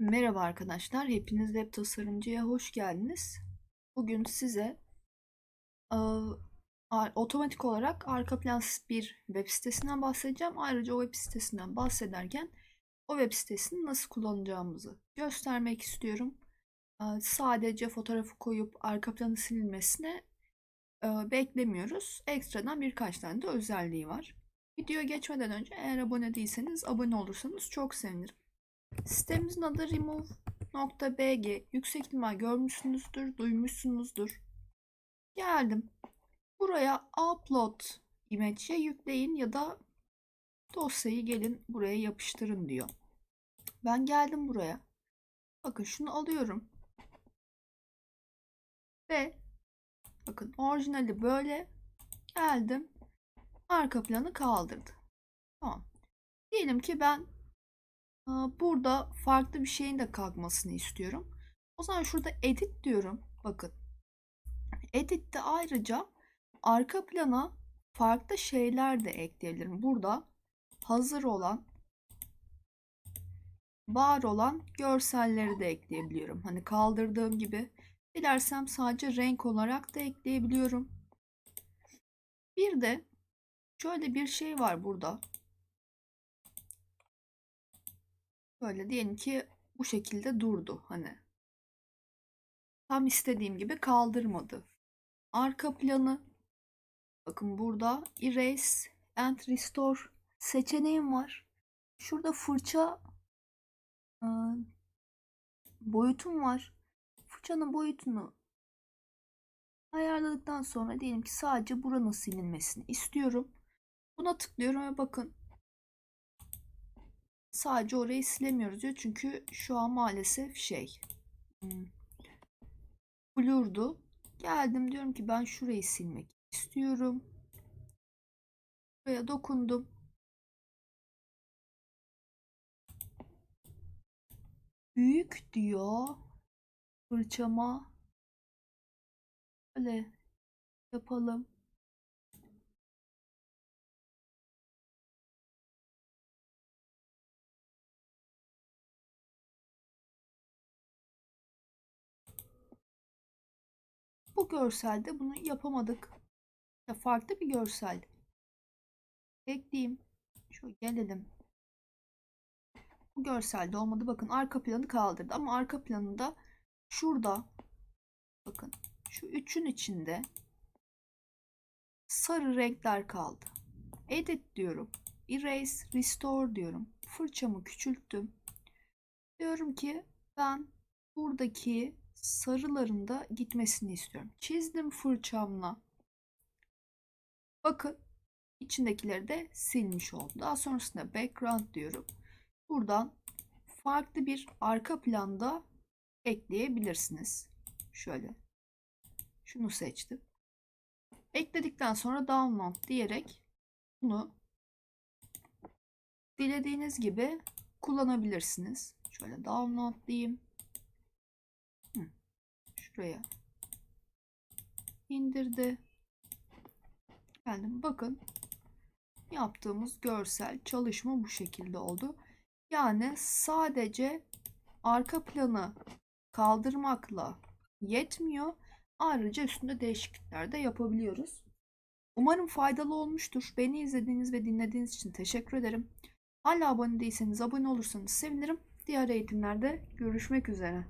Merhaba arkadaşlar, hepiniz Web Tasarımcı'ya hoş geldiniz. Bugün size e, otomatik olarak arka plan bir web sitesinden bahsedeceğim. Ayrıca o web sitesinden bahsederken o web sitesini nasıl kullanacağımızı göstermek istiyorum. E, sadece fotoğrafı koyup arka planı silinmesine e, beklemiyoruz. Ekstradan birkaç tane de özelliği var. Videoya geçmeden önce eğer abone değilseniz abone olursanız çok sevinirim. Sitemizin adı remove.bg. Yüksek ihtimal görmüşsünüzdür, duymuşsunuzdur. Geldim. Buraya upload image'e yükleyin ya da dosyayı gelin buraya yapıştırın diyor. Ben geldim buraya. Bakın şunu alıyorum. Ve bakın orijinali böyle geldim. Arka planı kaldırdı. Tamam. Diyelim ki ben Burada farklı bir şeyin de kalkmasını istiyorum. O zaman şurada edit diyorum. Bakın. Edit'te ayrıca arka plana farklı şeyler de ekleyebilirim. Burada hazır olan var olan görselleri de ekleyebiliyorum. Hani kaldırdığım gibi. Dilersem sadece renk olarak da ekleyebiliyorum. Bir de şöyle bir şey var burada. Böyle diyelim ki bu şekilde durdu hani. Tam istediğim gibi kaldırmadı. Arka planı bakın burada erase and restore seçeneğim var. Şurada fırça e, boyutum var. Fırçanın boyutunu ayarladıktan sonra diyelim ki sadece buranın silinmesini istiyorum. Buna tıklıyorum ve bakın Sadece orayı silemiyoruz diyor. Çünkü şu an maalesef şey hmm, blurdu. Geldim diyorum ki ben şurayı silmek istiyorum. Buraya dokundum. Büyük diyor. Fırçama. Böyle yapalım. Bu görselde bunu yapamadık. Ya farklı bir görsel. Ekleyeyim. Şöyle gelelim. Bu görselde olmadı. Bakın arka planı kaldırdı. Ama arka planında şurada bakın şu üçün içinde sarı renkler kaldı. Edit diyorum. Erase, Restore diyorum. Fırçamı küçülttüm. Diyorum ki ben buradaki sarıların da gitmesini istiyorum. Çizdim fırçamla. Bakın içindekileri de silmiş oldu. Daha sonrasında background diyorum. Buradan farklı bir arka planda ekleyebilirsiniz. Şöyle. Şunu seçtim. Ekledikten sonra download diyerek bunu dilediğiniz gibi kullanabilirsiniz. Şöyle download diyeyim şuraya indirdi. Geldim. Bakın yaptığımız görsel çalışma bu şekilde oldu. Yani sadece arka planı kaldırmakla yetmiyor. Ayrıca üstünde değişiklikler de yapabiliyoruz. Umarım faydalı olmuştur. Beni izlediğiniz ve dinlediğiniz için teşekkür ederim. Hala abone değilseniz abone olursanız sevinirim. Diğer eğitimlerde görüşmek üzere.